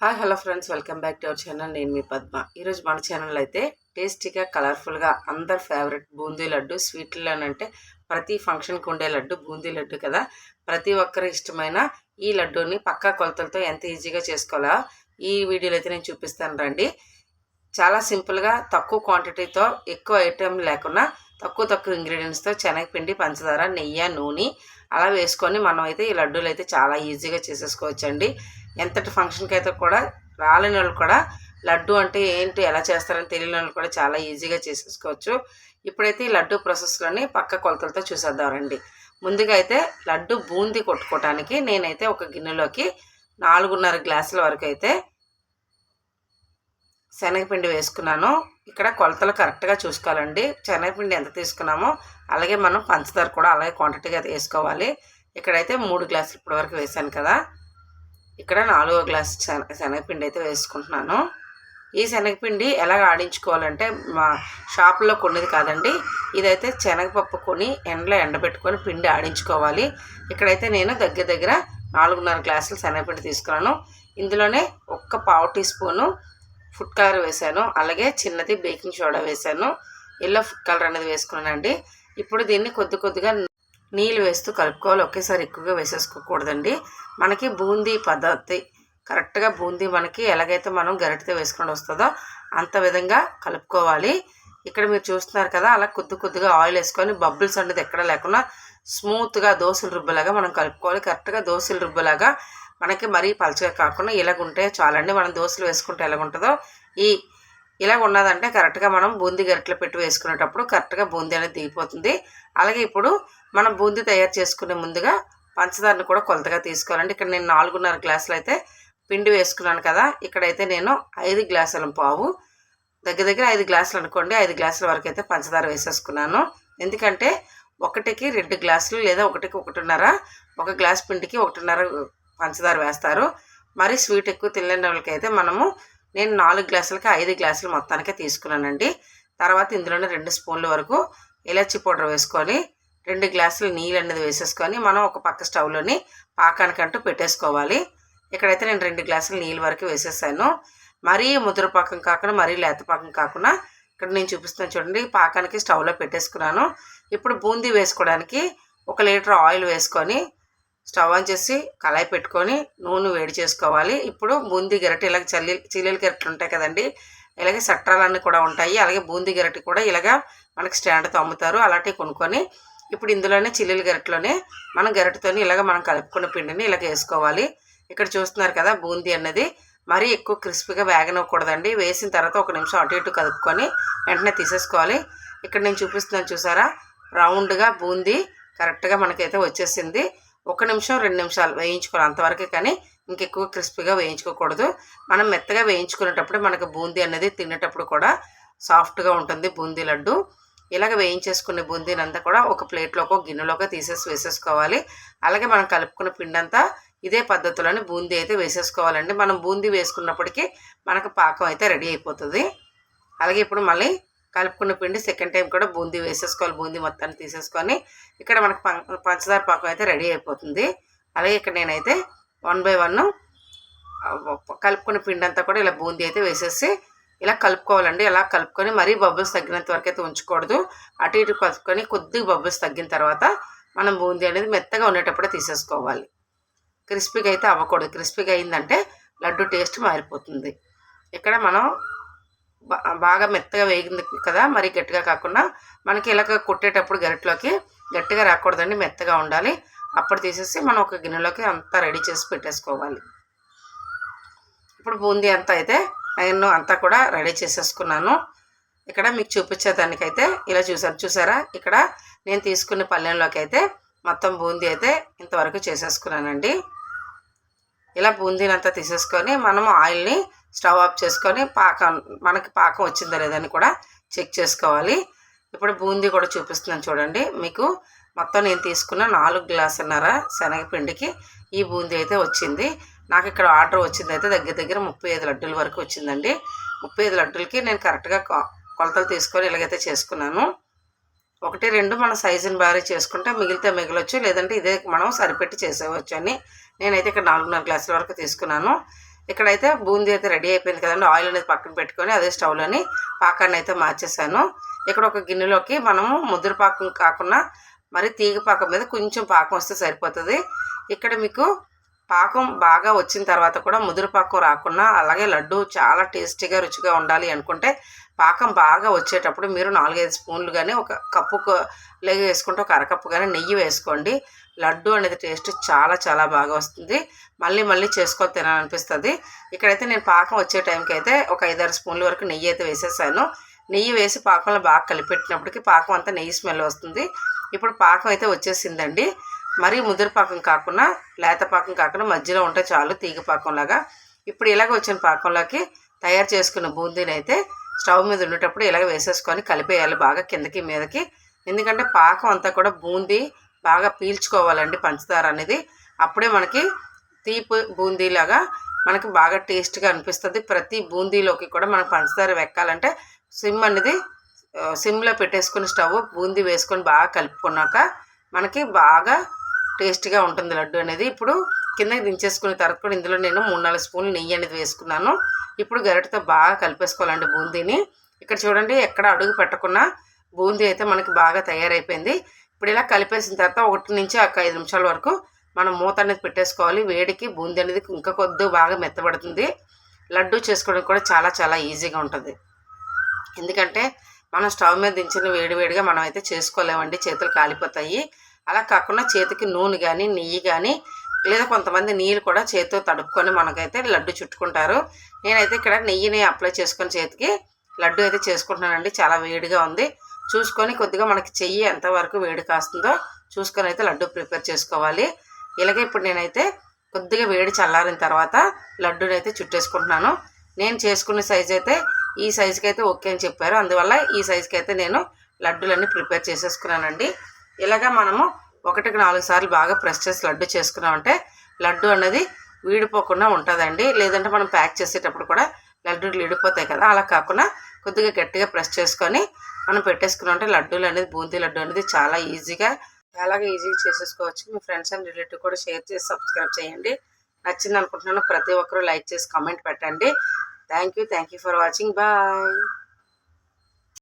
Hi hello friends welcome back to our channel నేను మీ పద్మ. ఈరోజు మన ఛానల్ అయితే టేస్టీగా కలర్ఫుల్గా అందరి ఫేవరెట్ బూందీ లడ్డు స్వీట్లు అని అంటే ప్రతి ఫంక్షన్కి ఉండే లడ్డు బూందీ లడ్డు కదా. ప్రతి ఒక్కరి ఇష్టమైన ఈ లడ్డూని పక్కా కొలతలతో ఎంత ఈజీగా చేసుకోవాలో ఈ వీడియోలో అయితే నేను చూపిస్తాను రండి. చాలా సింపుల్గా తక్కువ క్వాంటిటీతో ఎక్కువ ఐటెం లేకుండా తక్కువ తక్కువ ఇంగ్రీడియంట్స్తో శనగపిండి పంచదార నెయ్యి నూనె అలా వేసుకొని మనం అయితే ఈ లడ్డూలు అయితే చాలా ఈజీగా చేసేసుకోవచ్చండి. ఎంతటి ఫంక్షన్కి అయితే కూడా రాలేని వాళ్ళు కూడా లడ్డు అంటే ఏంటి ఎలా చేస్తారని తెలియని వాళ్ళు కూడా చాలా ఈజీగా చేసేసుకోవచ్చు. ఇప్పుడైతే ఈ లడ్డు ప్రాసెస్లోని పక్క కొలతలతో చూసేద్దామండి ముందుగా అయితే లడ్డు బూందీ కొట్టుకోవటానికి నేనైతే ఒక గిన్నెలోకి నాలుగున్నర గ్లాసుల వరకు అయితే శనగపిండి వేసుకున్నాను. ఇక్కడ కొలతలు కరెక్ట్గా చూసుకోవాలండి. శనగపిండి ఎంత తీసుకున్నామో అలాగే మనం పంచదార కూడా అలాగే క్వాంటిటీగా వేసుకోవాలి. ఇక్కడైతే మూడు గ్లాసులు ఇప్పటివరకు వేసాను కదా. ఇక్కడ నాలుగో గ్లాస్ శనగపిండి అయితే వేసుకుంటున్నాను. ఈ శనగపిండి ఎలా ఆడించుకోవాలంటే మా షాపులో కొన్నది కాదండి. ఇదైతే శనగపప్పు కొని ఎండలో ఎండబెట్టుకొని పిండి ఆడించుకోవాలి. ఇక్కడైతే నేను దగ్గర దగ్గర నాలుగున్నర గ్లాసులు శనగపిండి తీసుకున్నాను. ఇందులోనే ఒక్క పావు టీ స్పూను ఫుడ్ కలర్ వేసాను అలాగే చిన్నది బేకింగ్ సోడా వేసాను ఎల్లో ఫుడ్ కలర్ అనేది వేసుకున్నానండి. ఇప్పుడు దీన్ని కొద్ది కొద్దిగా నీళ్ళు వేస్తూ కలుపుకోవాలి. ఒకేసారి ఎక్కువగా వేసేసుకోకూడదండి. మనకి బూందీ పద్ధతి కరెక్ట్గా బూందీ మనకి ఎలాగైతే మనం గరిటతో వేసుకొని వస్తుందో అంత విధంగా కలుపుకోవాలి. ఇక్కడ మీరు చూస్తున్నారు కదా అలా కొద్ది కొద్దిగా ఆయిల్ వేసుకొని బబుల్స్ అనేది ఎక్కడ లేకుండా స్మూత్గా దోశలు రుబ్బలాగా మనం కలుపుకోవాలి. కరెక్ట్గా దోశలు రుబ్బలాగా మనకి మరీ పలచగా కాకుండా ఇలాగుంటే చాలండి. మనం దోశలు వేసుకుంటే ఎలాగుంటుందో. ఈ ఇలాగ ఉన్నదంటే కరెక్ట్గా మనం బూందీ గరిటెలో పెట్టి వేసుకునేటప్పుడు కరెక్ట్గా బూందీ అనేది దిగిపోతుంది. అలాగే ఇప్పుడు మనం బూందీ తయారు చేసుకునే ముందుగా పంచదారను కూడా కొలతగా తీసుకోవాలండి. ఇక్కడ నేను నాలుగున్నర గ్లాసులు అయితే పిండి వేసుకున్నాను కదా. ఇక్కడైతే నేను ఐదు గ్లాసుల పావు. దగ్గర దగ్గర ఐదు గ్లాసులు అనుకోండి. ఐదు గ్లాసుల వరకు అయితే పంచదార వేసేసుకున్నాను. ఎందుకంటే ఒకటికి రెండు గ్లాసులు లేదా ఒకటికి ఒకటిన్నర ఒక గ్లాస్ పిండికి ఒకటిన్నర పంచదార వేస్తారు. మరి స్వీట్ ఎక్కువ తినలేని వాళ్ళకి అయితే మనము నేను నాలుగు గ్లాసులకి ఐదు గ్లాసులు మొత్తానికే తీసుకున్నానండి. తర్వాత ఇందులోనే రెండు స్పూన్ల వరకు ఇలాచి పౌడర్ వేసుకొని రెండు గ్లాసులు నీళ్ళు అనేది వేసేసుకొని మనం ఒక పక్క స్టవ్లోని పాకానికంటూ పెట్టేసుకోవాలి. ఇక్కడైతే నేను రెండు గ్లాసులు నీళ్ళు వరకు వేసేసాను. మరీ ముద్ర పాకం కాకుండా మరీ లేత పాకం కాకుండా ఇక్కడ నేను చూపిస్తున్నాను చూడండి పాకానికి స్టవ్లో పెట్టేసుకున్నాను. ఇప్పుడు బూందీ వేసుకోవడానికి ఒక లీటర్ ఆయిల్ వేసుకొని స్టవ్ ఆన్ చేసి కళాయి పెట్టుకొని నూనె వేడి చేసుకోవాలి. ఇప్పుడు బూందీ గరిటె ఇలాగ చల్లి చిల్లీల గరిటెలు ఉంటాయి కదండి ఇలాగే సట్రాలన్నీ కూడా ఉంటాయి. అలాగే బూందీ గరిటె కూడా ఇలాగ మనకి స్టాండ్తో అమ్ముతారు. అలాంటివి కొనుక్కొని ఇప్పుడు ఇందులోనే చిల్లీల గరిటెలోనే మనం గరిటెతోని ఇలాగ మనం కలుపుకున్న పిండిని ఇలాగ వేసుకోవాలి. ఇక్కడ చూస్తున్నారు కదా బూందీ అన్నది. మరీ ఎక్కువ క్రిస్పీగా వేగనివ్వకూడదండి. వేసిన తర్వాత ఒక నిమిషం అటు ఇటు కలుపుకొని వెంటనే తీసేసుకోవాలి. ఇక్కడ నేను చూపిస్తున్నాను చూసారా? రౌండ్గా బూందీ కరెక్ట్గా మనకైతే వచ్చేసింది. ఒక నిమిషం రెండు నిమిషాలు వేయించుకోవాలి. అంతవరకే కానీ ఇంకెక్కువ క్రిస్పీగా వేయించుకోకూడదు. మనం మెత్తగా వేయించుకునేటప్పుడు మనకు బూందీ అనేది తినేటప్పుడు కూడా సాఫ్ట్గా ఉంటుంది బూందీ లడ్డు. ఇలాగ వేయించేసుకునే బూందీని అంతా కూడా ఒక ప్లేట్లోకి ఒక గిన్నెలోకి తీసేసి వేసేసుకోవాలి. అలాగే మనం కలుపుకున్న పిండి అంతా ఇదే పద్ధతిలోనే బూందీ అయితే వేసేసుకోవాలండి. మనం బూందీ వేసుకున్నప్పటికీ మనకు పాకం అయితే రెడీ అయిపోతుంది. అలాగే ఇప్పుడు మళ్ళీ కలుపుకున్న పిండి సెకండ్ టైం కూడా బూందీ వేసేసుకోవాలి బూందీ మొత్తాన్ని తీసేసుకొని ఇక్కడ మనకు పంచదార పాకం అయితే రెడీ అయిపోతుంది. అలాగే ఇక్కడ నేనైతే వన్ బై వన్ కలుపుకున్న పిండి అంతా కూడా ఇలా బూందీ అయితే వేసేసి ఇలా కలుపుకోవాలండి. ఇలా కలుపుకొని మరీ బబుల్స్ తగ్గినంత వరకు అయితే ఉంచకూడదు. అటు ఇటు కలుపుకొని కొద్దిగా బబుల్స్ తగ్గిన తర్వాత మనం బూందీ అనేది మెత్తగా ఉండేటప్పుడే తీసేసుకోవాలి. క్రిస్పీగా అయితే అవ్వకూడదు. క్రిస్పీగా అయిందంటే లడ్డు టేస్ట్ మారిపోతుంది. ఇక్కడ మనం బాగా మెత్తగా వేగింది కదా మరి గట్టిగా కాకుండా మనకి ఇలాగ కొట్టేటప్పుడు గరిటలోకి గట్టిగా రాకూడదండి మెత్తగా ఉండాలి. అప్పుడు తీసేసి మనం ఒక గిన్నెలోకి అంతా రెడీ చేసి పెట్టేసుకోవాలి. ఇప్పుడు బూందీ అంతా అయితే నేను అంతా కూడా రెడీ చేసేసుకున్నాను. ఇక్కడ మీకు చూపించేదానికైతే ఇలా చూసారు చూసారా? ఇక్కడ నేను తీసుకున్న పల్లెంలోకి అయితే మొత్తం బూందీ అయితే ఇంతవరకు చేసేసుకున్నానండి. ఇలా బూందీని అంతా తీసేసుకొని మనము ఆయిల్ని స్టవ్ ఆఫ్ చేసుకొని పాకం మనకి పాకం వచ్చిందా లేదని కూడా చెక్ చేసుకోవాలి. ఇప్పుడు బూందీ కూడా చూపిస్తున్నాను చూడండి. మీకు మొత్తం నేను తీసుకున్న నాలుగు గ్లాసున్నర శనగపిండికి ఈ బూందీ అయితే వచ్చింది. నాకు ఇక్కడ ఆర్డర్ వచ్చింది అయితే దగ్గర దగ్గర ముప్పై ఐదు లడ్డూల వరకు వచ్చిందండి. ముప్పై ఐదు లడ్డూలకి నేను కరెక్ట్గా కొలతలు తీసుకొని ఇలాగైతే చేసుకున్నాను. ఒకటి రెండు మన సైజుని భారీ చేసుకుంటే మిగిలితే మిగలొచ్చు. లేదంటే ఇదే మనం సరిపెట్టి చేసేవచ్చు అని నేనైతే ఇక్కడ నాలుగున్నర గ్లాసుల వరకు తీసుకున్నాను. ఇక్కడైతే బూందీ అయితే రెడీ అయిపోయింది కదండి. ఆయిల్ అనేది పక్కన పెట్టుకొని అదే స్టవ్లోని పాకాన్ని అయితే మార్చేసాను. ఇక్కడ ఒక గిన్నెలోకి మనము ముద్ర పాకం కాకుండా మరి తీగ పాకం మీద కొంచెం పాకం వస్తే సరిపోతుంది. ఇక్కడ మీకు పాకం బాగా వచ్చిన తర్వాత కూడా ముదురు పాకం రాకుండా అలాగే లడ్డు చాలా టేస్టీగా రుచిగా ఉండాలి అనుకుంటే పాకం బాగా వచ్చేటప్పుడు మీరు నాలుగైదు స్పూన్లు కానీ ఒక కప్పు లేక వేసుకుంటే ఒక అరకప్పు కానీ నెయ్యి వేసుకోండి. లడ్డు అనేది టేస్ట్ చాలా చాలా బాగా వస్తుంది. మళ్ళీ మళ్ళీ చేసుకొని తినాలనిపిస్తుంది. ఇక్కడైతే నేను పాకం వచ్చే టైంకి అయితే ఒక ఐదారు స్పూన్ల వరకు నెయ్యి అయితే వేసేసాను. నెయ్యి వేసి పాకంలో బాగా కలిపెట్టినప్పటికీ పాకం అంతా నెయ్యి స్మెల్ వస్తుంది. ఇప్పుడు పాకం అయితే వచ్చేసిందండి. మరీ ముదురు పాకం కాకుండా లేత పాకం కాకుండా మధ్యలో ఉంటే చాలు తీగ పాకంలాగా. ఇప్పుడు ఇలాగ వచ్చిన పాకంలోకి తయారు చేసుకున్న బూందీని అయితే స్టవ్ మీద ఉండేటప్పుడు ఇలాగ వేసేసుకొని కలిపేయాలి బాగా కిందకి మీదకి. ఎందుకంటే పాకం అంతా కూడా బూందీ బాగా పీల్చుకోవాలండి పంచదార అనేది. అప్పుడే మనకి తీపి బూందీలాగా మనకి బాగా టేస్ట్గా అనిపిస్తుంది. ప్రతి బూందీలోకి కూడా మనకు పంచదార వెక్కాలంటే సిమ్ అనేది సిమ్లో పెట్టేసుకుని స్టవ్ బూందీ వేసుకొని బాగా కలుపుకున్నాక మనకి బాగా టేస్ట్గా ఉంటుంది లడ్డు అనేది. ఇప్పుడు కిందకి దించేసుకున్న తర్వాత కూడా ఇందులో నేను మూడు నాలుగు స్పూన్లు నెయ్యి అనేది వేసుకున్నాను. ఇప్పుడు గరిటతో బాగా కలిపేసుకోవాలండి బూందీని. ఇక్కడ చూడండి ఎక్కడ అడుగు పెట్టకుండా బూందీ అయితే మనకి బాగా తయారైపోయింది. ఇప్పుడు ఇలా కలిపేసిన తర్వాత ఒకటి నుంచి ఒక ఐదు నిమిషాల వరకు మనం మూత అనేది పెట్టేసుకోవాలి. వేడికి బూందీ అనేది ఇంకా కొద్ది బాగా మెత్తబడుతుంది. లడ్డు చేసుకోవడం కూడా చాలా చాలా ఈజీగా ఉంటుంది. ఎందుకంటే మనం స్టవ్ మీద దించిన వేడివేడిగా మనం అయితే చేసుకోలేమండి. చేతులు కాలిపోతాయి. అలా కాకుండా చేతికి నూనె కానీ నెయ్యి కానీ లేదా కొంతమంది నీళ్ళు కూడా చేతితో తడుపుకొని మనకైతే లడ్డు చుట్టుకుంటారు. నేనైతే ఇక్కడ నెయ్యిని అప్లై చేసుకొని చేతికి లడ్డు అయితే చేసుకుంటున్నానండి. చాలా వేడిగా ఉంది. చూసుకొని కొద్దిగా మనకి చెయ్యి ఎంతవరకు వేడి కాస్తుందో చూసుకొని అయితే లడ్డు ప్రిపేర్ చేసుకోవాలి. ఇలాగే ఇప్పుడు నేనైతే కొద్దిగా వేడి చల్లారిన తర్వాత లడ్డూని అయితే చుట్టేసుకుంటున్నాను. నేను చేసుకున్న సైజ్ అయితే ఈ సైజుకి అయితే ఓకే అని చెప్పారు. అందువల్ల ఈ సైజుకి అయితే నేను లడ్డూలన్నీ ప్రిపేర్ చేసేసుకున్నానండి. ఇలాగా మనము ఒకటికి నాలుగు సార్లు బాగా ప్రెస్ చేసి లడ్డు చేసుకున్నామంటే లడ్డు అనేది వీడిపోకుండా ఉంటుందండి. లేదంటే మనం ప్యాక్ చేసేటప్పుడు కూడా లడ్డూలు విడిపోతాయి కదా అలా కాకుండా కొద్దిగా గట్టిగా ప్రెస్ చేసుకొని మనం పెట్టేసుకున్నామంటే లడ్డూలు అనేది బూందీ లడ్డు అనేది చాలా ఈజీగా చాలా ఈజీగా చేసేసుకోవచ్చు. మీ ఫ్రెండ్స్ అండ్ రిలేటివ్ కూడా షేర్ చేసి సబ్స్క్రైబ్ చేయండి. నచ్చింది అనుకుంటున్నాను ప్రతి ఒక్కరూ లైక్ చేసి కామెంట్ పెట్టండి. Thank you thank you for watching. Bye.